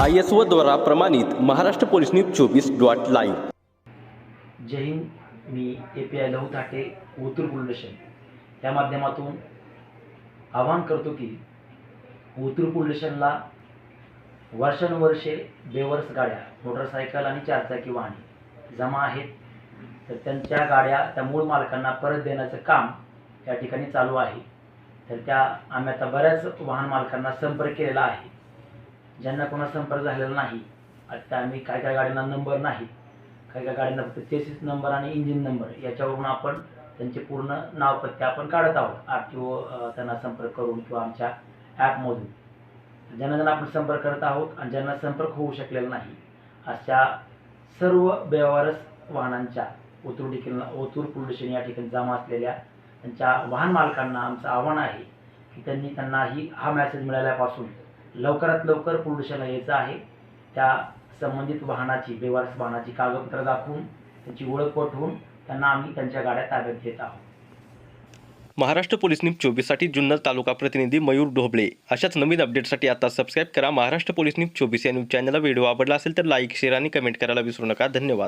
I S O द्वारा प्रमाणित Maharashtra police news चोवीस डॉट लाईव्ह. जय हिंद मी A P I Lahu Thate Otur police या माध्यमातून आवाहन करतो की ओतूर पोलीस वर्षानुवर्षे बेवर्स गाड्या मोटरसायकल आणि चारचाकी वाहने जमा आहेत. तर त्यांच्या गाड्या त्या मूळ मालकांना परत देण्याचं काम या ठिकाणी चालू आहे. तर त्या आम्ही आता बऱ्याच वाहन मालकांना संपर्क केलेला आहे. ज्यांना कोणा संपर्क झालेला नाही आता आम्ही काय काय गाड्यांना नंबर नाही काय काय गाड्यांना फक्त चेसिस नंबर आणि इंजिन नंबर याच्यावरून आपण त्यांचे पूर्ण नाव पत्ते आपण काढत आहोत आर टी ओ त्यांना संपर्क करून किंवा आमच्या ॲपमधून ज्यांना ज्यांना आपण संपर्क करत आहोत आणि ज्यांना संपर्क होऊ शकलेला नाही अशा सर्व बेवारस वाहनांच्या ओतूर ठिकाणी ओतूर पोल्युशन या ठिकाणी जमा असलेल्या त्यांच्या वाहन मालकांना आमचं आव्हान आहे की त्यांनी त्यांना ही हा मॅसेज मिळाल्यापासून लवकरात लवकर पोलीस यायचं आहे. त्या संबंधित वाहनाची बेवारस वाहनाची कागदपत्र दाखवून त्यांची ओळख पटवून त्यांना आम्ही त्यांच्या गाड्या ताब्यात घेत आहोत. महाराष्ट्र पोलीस न्यूज चोवीससाठी जुन्नर तालुका प्रतिनिधी मयूर ढोबळे. अशाच नवीन अपडेटसाठी आता सबस्क्राईब करा महाराष्ट्र पोलीस न्यूज चोवीस या न्यूज चॅनलला व्हिडिओ आवडला असेल तर लाईक शेअर आणि कमेंट करायला विसरू नका. धन्यवाद.